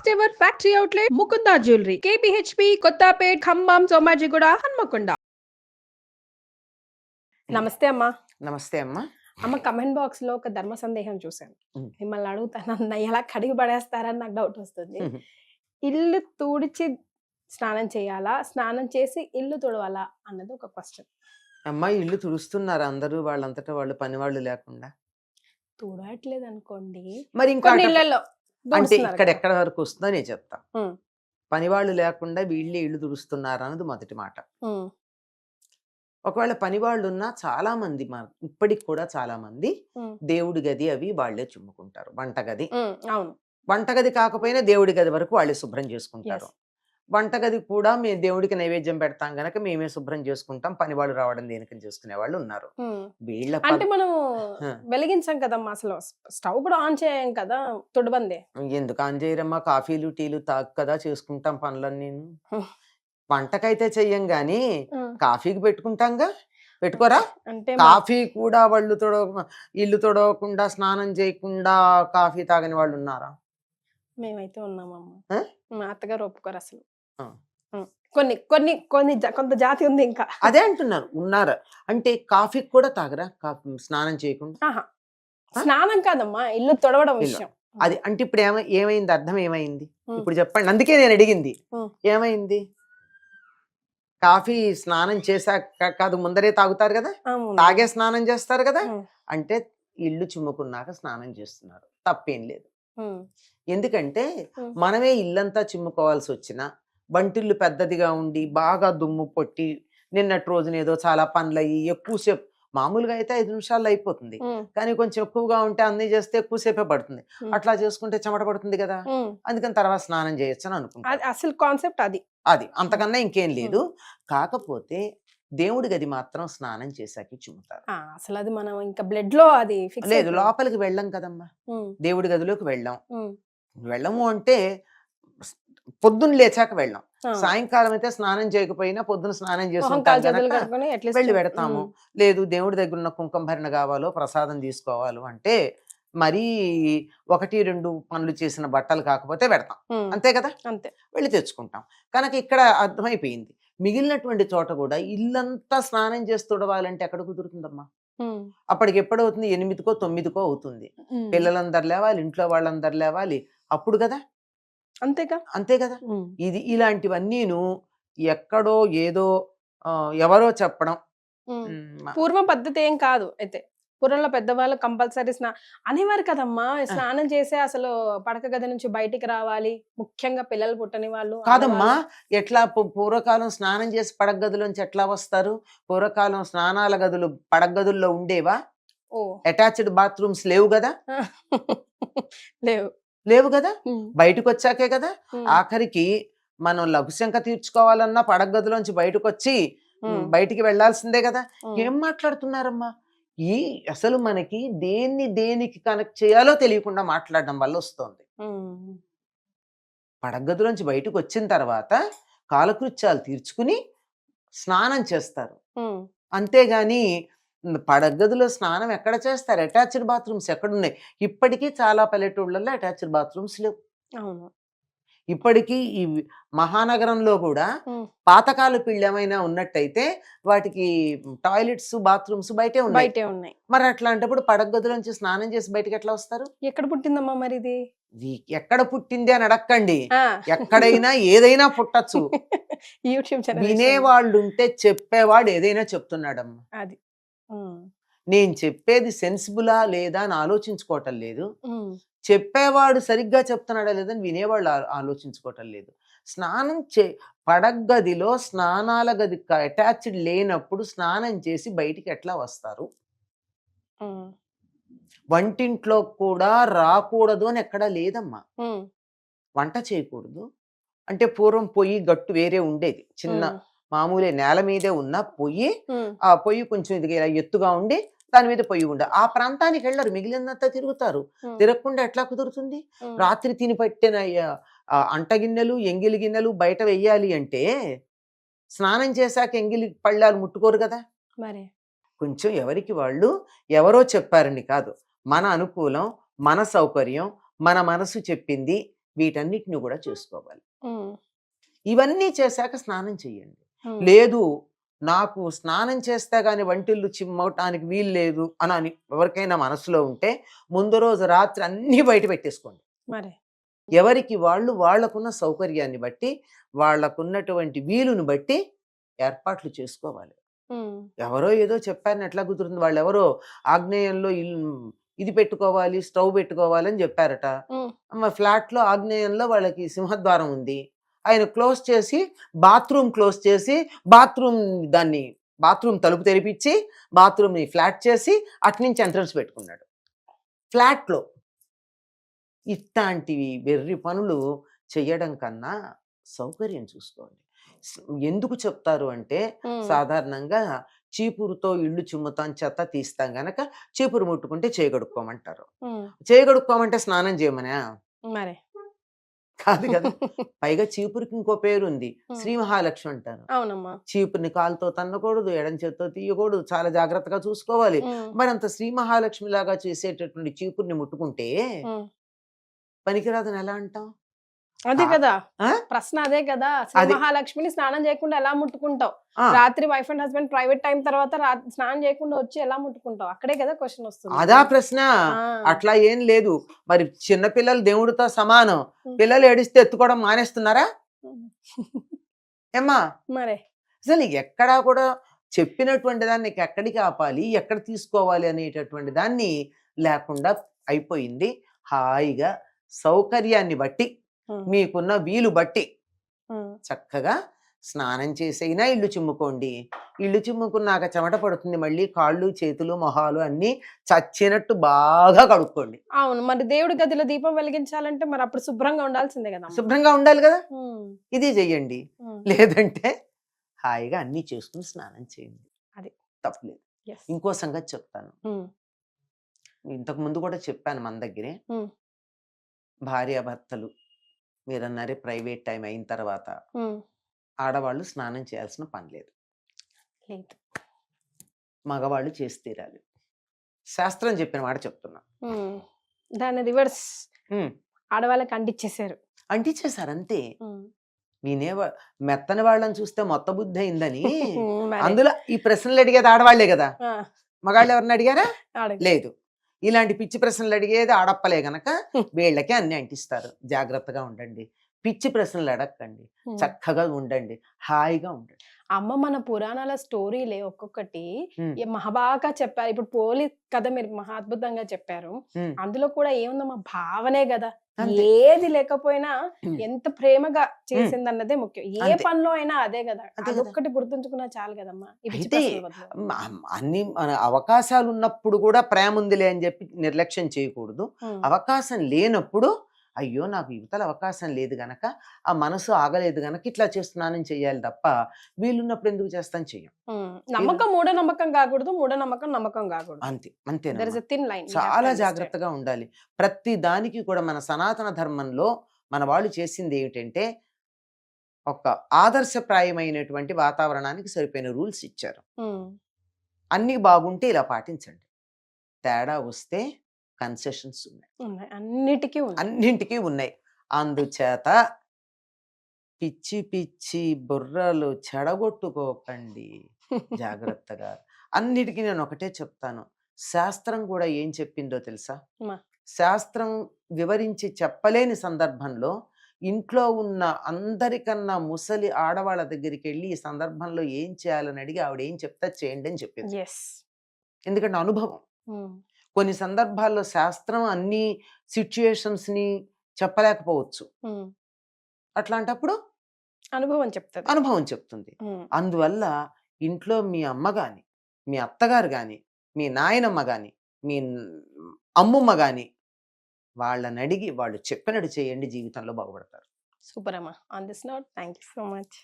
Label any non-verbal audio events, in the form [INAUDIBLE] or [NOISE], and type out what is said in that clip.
First ever factory outlet Mukunda jewellery KPHP Kothapet Khammam Somajiguda Hanmakonda నమస్తే అమ్మా. నమస్తే అమ్మా. అమ్మ కమెంట్ బాక్స్లో ఒక ధర్మ సందేహం చూశాను. ఉమ్. మిమ్మల్ని అడుగుతాను అన్న ఎలా కడిగి పడేస్తారని నాకు డౌట్ వస్తుంది. ఉమ్. ఇల్లు తుడిచి స్నానం చేయాలా? స్నానం చేసి ఇల్లు తుడవాలా? అన్నది ఒక క్వశ్చన్ అమ్మాయి ఇల్లు తుడుస్తున్నారు అందరూ. వాళ్ళంతటా వాళ్ళు పని వాళ్ళు లేకుండా. తుడట్లేదు అనుకోండి. మరి ఇంకా అటు- ఇక్కడ ఎక్కడ వరకు వస్తుందో నేను చెప్తా. ఉమ్. పని వాళ్ళు లేకుండా వీళ్ళే ఇల్లు తుడుస్తున్నారు అన్నది మొదటి మాట. ఒకవేళ పని వాళ్ళు ఉన్నా చాలా మంది ఇప్పటికి కూడా చాలా మంది. దేవుడి గది అవి వాళ్ళే చుమ్ముకుంటారు. వంటగది. వంటగది కాకపోయినా దేవుడి గది వరకు వాళ్ళే శుభ్రం చేసుకుంటారు. వంటగది కూడా మేము దేవుడికి నైవేద్యం పెడతాం గనక మేమే శుభ్రం చేసుకుంటాం పని వాళ్ళు రావడం దేనికని చేసుకునే వాళ్ళు ఉన్నారు. వీళ్ళ అంటే మనం. వెలిగించాం కదమ్మా అసలు స్టవ్ కూడా ఆన్ చేయం కదా తుడబందే ఎందుకు ఆన్ చేయరమ్మా కాఫీలు టీలు తాగు కదా చేసుకుంటాం పనులన్నీ. వంటకైతే చెయ్యం గాని. కాఫీకి పెట్టుకుంటాంగా పెట్టుకోరా అంటే కాఫీ కూడా వాళ్ళు తొడవ ఇల్లు తొడవకుండా స్నానం చేయకుండా కాఫీ తాగని వాళ్ళు ఉన్నారా మేమైతే ఉన్నామమ్మా? మా అత్తగారు ఒప్పుకోరు అసలు. కొన్ని కొన్ని కొన్ని కొంత జాతి ఉంది ఇంకా. అదే అంటున్నారు ఉన్నారా. అంటే కాఫీకి కూడా తాగరా? కాఫీ స్నానం చేయకుండా? స్నానం కాదమ్మా ఇల్లు తొడవడం. విషయం. అది అంటే ఇప్పుడు ఏమై ఏమైంది? అర్థం ఏమైంది. ఇప్పుడు చెప్పండి. అందుకే నేను అడిగింది. ఏమైంది? కాఫీ స్నానం చేశాక కాదు ముందరే తాగుతారు కదా. తాగే స్నానం చేస్తారు కదా. అంటే ఇల్లు చిమ్ముకున్నాక స్నానం చేస్తున్నారు. తప్పేం లేదు. ఎందుకంటే. మనమే ఇల్లంతా చిమ్ముకోవాల్సి వచ్చిన వంటిల్లు పెద్దదిగా ఉండి బాగా దుమ్ము పొట్టి నిన్నటి రోజున ఏదో చాలా పనులు అయ్యి ఎక్కువసేపు మామూలుగా అయితే ఐదు నిమిషాల్లో అయిపోతుంది. కానీ కొంచెం ఎక్కువగా ఉంటే అన్ని చేస్తే ఎక్కువసేపే పడుతుంది. అట్లా చేసుకుంటే చెమట పడుతుంది కదా. అందుకని తర్వాత స్నానం చేయొచ్చు అని అనుకుంటా. అది అసలు కాన్సెప్ట్ అది. అది. అంతకన్నా ఇంకేం లేదు. కాకపోతే దేవుడి గది మాత్రం స్నానం చేశాక చిమ్ముతారు. అసలు అది మనం ఇంకా బ్లడ్లో అది లేదు లోపలికి వెళ్ళం కదమ్మా. దేవుడి గదిలోకి వెళ్ళాం. వెళ్ళము అంటే పొద్దున్న లేచాక వెళ్ళాం. సాయంకాలం అయితే స్నానం చేయకపోయినా పొద్దున స్నానం చేసుకుంటాం వెళ్ళి పెడతాము. లేదు దేవుడి దగ్గర ఉన్న కుంకుమ భరణ కావాలో ప్రసాదం తీసుకోవాలో అంటే మరీ ఒకటి రెండు పనులు చేసిన బట్టలు కాకపోతే పెడతాం. అంతే కదా? అంతే. వెళ్ళి తెచ్చుకుంటాం. కనుక ఇక్కడ అర్థమైపోయింది. మిగిలినటువంటి చోట కూడా ఇల్లంతా స్నానం చేసి తుడవాలంటే ఎక్కడ కుదురుతుందమ్మా. అప్పటికి ఎప్పుడవుతుంది? ఎనిమిదికో తొమ్మిదికో అవుతుంది. పిల్లలందరు లేవాలి ఇంట్లో వాళ్ళందరు లేవాలి. అప్పుడు కదా? అంతేగా అంతే కదా. ఇది ఇలాంటివన్నీను ఎక్కడో ఏదో ఎవరో చెప్పడం. పూర్వం పద్ధతి ఏం కాదు అయితే. పూర్వంలో పెద్దవాళ్ళు కంపల్సరీ స్నా అనేవారు కదమ్మా స్నానం చేసే అసలు పడక గది నుంచి బయటికి రావాలి. ముఖ్యంగా పిల్లలు పుట్టని వాళ్ళు కాదమ్మా. ఎట్లా పూర్వకాలం స్నానం చేసి పడగ గదిలోంచి ఎట్లా వస్తారు? పూర్వకాలం స్నానాల గదులు పడగ గదుల్లో ఉండేవా? ఓ. అటాచ్డ్ బాత్రూమ్స్ లేవు కదా? లేవు. లేవు కదా. బయటకు వచ్చాకే కదా. ఆఖరికి మనం లఘుశంక తీర్చుకోవాలన్నా పడగ గదిలోంచి బయటకు వచ్చి. బయటికి వెళ్ళాల్సిందే కదా. ఏం మాట్లాడుతున్నారమ్మా ఈ అసలు మనకి దేన్ని దేనికి కనెక్ట్ చేయాలో తెలియకుండా మాట్లాడడం వల్ల వస్తుంది. పడగదిలోంచి బయటకు వచ్చిన తర్వాత కాలకృత్యాలు తీర్చుకుని స్నానం చేస్తారు. అంతేగాని పడగదిలో స్నానం ఎక్కడ చేస్తారు? అటాచ్డ్ బాత్రూమ్స్ ఎక్కడున్నాయి? ఇప్పటికీ చాలా పల్లెటూళ్ళల్లో అటాచ్డ్ బాత్రూమ్స్ లేవు. అవును. ఇప్పటికీ ఈ మహానగరంలో కూడా ఉమ్. పాతకాల పిల్లి ఏమైనా ఉన్నట్టయితే వాటికి టాయిలెట్స్ బాత్రూమ్స్ బయటే ఉన్నాయి. బయటే ఉన్నాయి. మరి అట్లాంటప్పుడు పడగదిలోంచి స్నానం చేసి బయటకి ఎట్లా వస్తారు? ఎక్కడ పుట్టిందమ్మా మరి ఇది ఎక్కడ పుట్టింది అని అడక్కండి. ఎక్కడైనా ఏదైనా పుట్టచ్చు. [LAUGHS] యూట్యూబ్ వినేవాళ్ళు ఉంటే చెప్పేవాడు ఏదైనా చెప్తున్నాడమ్మా. అది. నేను చెప్పేది సెన్సిబులా లేదా అని ఆలోచించుకోవటం లేదు. చెప్పేవాడు సరిగ్గా చెప్తున్నాడా లేదని వినేవాళ్ళు ఆలోచించుకోవటం లేదు స్నానం చే పడగదిలో స్నానాల గది అటాచ్డ్ లేనప్పుడు స్నానం చేసి బయటికి ఎట్లా వస్తారు. వంటింట్లో కూడా రాకూడదు అని ఎక్కడా లేదమ్మా. వంట చేయకూడదు అంటే పూర్వం పొయ్యి గట్టు వేరే ఉండేది చిన్న. మామూలే నేల మీదే ఉన్న పొయ్యి. ఆ పొయ్యి కొంచెం ఇది ఎత్తుగా ఉండి దాని మీద పొయ్యి ఉండే. ఆ ప్రాంతానికి వెళ్ళరు మిగిలినంతా తిరుగుతారు. తిరగకుండా ఎట్లా కుదురుతుంది. రాత్రి తిని పట్టిన అంట గిన్నెలు ఎంగిలి గిన్నెలు బయట వెయ్యాలి అంటే స్నానం చేశాక ఎంగిలి పళ్ళాలు ముట్టుకోరు కదా? మరి. కొంచెం ఎవరికి వాళ్ళు ఎవరో చెప్పారని కాదు. మన అనుకూలం మన సౌకర్యం మన మనసు చెప్పింది వీటన్నిటిని కూడా చేసుకోవాలి. ఇవన్నీ చేశాక స్నానం చెయ్యండి ఉమ్, లేదు నాకు స్నానం చేస్తే గాని వంటిల్లు చిమ్మవటానికి వీలు లేదు అని అని ఎవరికైనా మనసులో ఉంటే ముందు రోజు రాత్రి అన్ని బయట పెట్టేసుకోండి. మరి? ఎవరికి వాళ్ళు వాళ్ళకున్న సౌకర్యాన్ని బట్టి వాళ్ళకున్నటువంటి వీలుని బట్టి ఏర్పాట్లు చేసుకోవాలి. ఎవరో ఏదో చెప్పారని ఎట్లా కుదురుతుంది? వాళ్ళు ఎవరో ఆగ్నేయంలో ఇది పెట్టుకోవాలి స్టవ్ పెట్టుకోవాలి అని చెప్పారట. మా ఫ్లాట్లో ఆగ్నేయంలో వాళ్ళకి సింహద్వారం ఉంది. ఆయన క్లోజ్ చేసి బాత్రూమ్ క్లోజ్ చేసి బాత్రూమ్ దాన్ని బాత్రూమ్ తలుపు తెరిపించి బాత్రూమ్ని ఫ్లాట్ చేసి అట్నుంచి ఎంట్రన్స్ పెట్టుకున్నాడు. ఫ్లాట్లో ఇట్లాంటివి వెర్రి పనులు చేయడం కన్నా సౌకర్యం చూసుకోండి. ఎందుకు చెప్తారు అంటే సాధారణంగా చీపురుతో ఇల్లు చిమ్ముతాం చెత్త తీస్తాం గనక చీపురు ముట్టుకుంటే చేయగడుక్కోమంటారు చేయగడుక్కోమంటే స్నానం చేయమనా? కాదు కదా! [LAUGHS] పైగా చీపురికి ఇంకో పేరు ఉంది శ్రీ మహాలక్ష్మి అంటారు అవునమ్మా. చీపురిని కాలుతో తన్నకూడదు ఎడం చేత్తో తీయకూడదు చాలా జాగ్రత్తగా చూసుకోవాలి. మరి అంత శ్రీ మహాలక్ష్మి లాగా చేసేటటువంటి చీపురిని ముట్టుకుంటే. పనికిరాదని ఎలా అంటాం? అదే కదా? ప్రశ్న అదే కదా. మహాలక్ష్మిని స్నానం చేయకుండా ఎలా ముట్టుకుంటావు? రాత్రి wife and husband private time తర్వాత స్నానం చేయకుండా వచ్చి ఎలా ముట్టుకుంటావు? అక్కడే కదా క్వశ్చన్ వస్తుంది. అదా ప్రశ్న. అట్లా ఏం లేదు. మరి చిన్నపిల్లలు దేవుడితో సమానం. పిల్లలు ఏడిస్తే ఎత్తుకోవడం మానేస్తున్నారా. [LAUGHS] ఏమ్మా? మరే. అసలు ఎక్కడా కూడా చెప్పినటువంటి దాన్ని ఎక్కడికి ఆపాలి? ఎక్కడ తీసుకోవాలి అనేటటువంటి దాన్ని లేకుండా అయిపోయింది. హాయిగా సౌకర్యాన్ని బట్టి మీకున్న వీలు బట్టి చక్కగా స్నానం చేసైనా ఇల్లు చిమ్ముకోండి. ఇల్లు చిమ్ముకున్నాక చెమట పడుతుంది మళ్ళీ కాళ్ళు చేతులు మొహాలు అన్నీ చచ్చినట్టు బాగా కడుక్కోండి. అవును. మరి దేవుడి గదిలో దీపం వెలిగించాలంటే మరి అప్పుడు శుభ్రంగా ఉండాల్సిందే కదా శుభ్రంగా ఉండాలి కదా? ఇది చెయ్యండి. లేదంటే హాయిగా అన్నీ చేసుకుని స్నానం చేయండి. అది. తప్పలేదు. ఇంకో సంగతి చెప్తాను. ఇంతకు ముందు కూడా చెప్పాను మన దగ్గరే. ఉమ్. భార్యాభర్తలు మీరన్నారే ప్రైవేట్ టైం అయిన తర్వాత ఆడవాళ్ళు స్నానం చేయాల్సిన పని లేదు. లేదు. మగవాళ్ళు చేసి తీరాలి. శాస్త్రం చెప్పిన మాట చెప్తున్నా. దాన్ని రివర్స్. ఆడవాళ్ళకి అంటించేశారు అంటించేశారు అంతే. వినే మెత్తని వాళ్ళని చూస్తే మొత్త బుద్ధి అయిందని [LAUGHS] మరి. అందులో ఈ ప్రశ్నలు అడిగేది ఆడవాళ్ళే కదా! మగాళ్ళు ఎవరిని అడిగారా? అడగ. లేదు. ఇలాంటి పిచ్చి ప్రశ్నలు అడిగేది ఆడప్పలే గనక. వీళ్ళకి అన్ని అంటిస్తారు జాగ్రత్తగా ఉండండి పిచ్చి ప్రశ్నలు అడగండి. చక్కగా ఉండండి. హాయిగా ఉండండి. అమ్మ మన పురాణాల స్టోరీలే ఒక్కొక్కటి. మహాబాగా చెప్పారు. ఇప్పుడు పోలి కథ మీరు మహా అద్భుతంగా చెప్పారు. అందులో కూడా ఏముందమ్మా భావనే కదా. ఏది లేకపోయినా. ఎంత ప్రేమగా చేసింది అన్నదే ముఖ్యం. ఏ. పనిలో అయినా అదే కదా. అదొక్కటి గుర్తుంచుకున్నా చాలు కదమ్మా అయితే అన్ని మన అవకాశాలు ఉన్నప్పుడు కూడా ప్రేమ ఉందిలే అని చెప్పి నిర్లక్ష్యం చేయకూడదు. అవకాశం లేనప్పుడు అయ్యో! నాకు యువతల అవకాశం లేదు గనక ఆ మనసు ఆగలేదు గనక ఇట్లా చేస్తున్నానని చెయ్యాలి తప్ప వీలున్నప్పుడు ఎందుకు చేస్తాను చెయ్యం. నమ్మకం మూఢ నమ్మకం కాకూడదు మూఢ నమ్మకం నమ్మకం కాకూడదు. అంతే అంతే చాలా జాగ్రత్తగా ఉండాలి. ప్రతి దానికి కూడా మన సనాతన ధర్మంలో మన వాళ్ళు చేసింది ఏమిటంటే ఒక ఆదర్శప్రాయమైనటువంటి వాతావరణానికి సరిపోయిన రూల్స్ ఇచ్చారు. అన్నీ బాగుంటే ఇలా పాటించండి. తేడా వస్తే కన్సెషన్స్ ఉన్నాయి. అన్నిటికీ అన్నింటికీ ఉన్నాయి. అందుచేత పిచ్చి పిచ్చి బుర్రలు చెడగొట్టుకోకండి జాగ్రత్తగా. అన్నిటికీ నేను ఒకటే చెప్తాను. శాస్త్రం కూడా ఏం చెప్పిందో తెలుసా. శాస్త్రం వివరించి చెప్పలేని సందర్భంలో ఇంట్లో ఉన్న అందరికన్నా ముసలి ఆడవాళ్ళ దగ్గరికి వెళ్ళి ఈ సందర్భంలో ఏం చేయాలని అడిగి ఆవిడ ఏం చెప్తా చేయండి అని చెప్పింది. ఎందుకంటే అనుభవం. కొన్ని సందర్భాల్లో శాస్త్రం అన్ని సిచ్యుయేషన్స్ని చెప్పలేకపోవచ్చు అట్లాంటప్పుడు అనుభవం చెప్తుంది. అనుభవం చెప్తుంది. అందువల్ల ఇంట్లో మీ అమ్మ గాని మీ అత్తగారు గాని మీ నాయనమ్మ గాని మీ అమ్మమ్మ గాని వాళ్ళని అడిగి వాళ్ళు చెప్పినట్టు చేయండి జీవితంలో బాగుపడతారు. సూపర్ అమ్మా on this note thank you so much.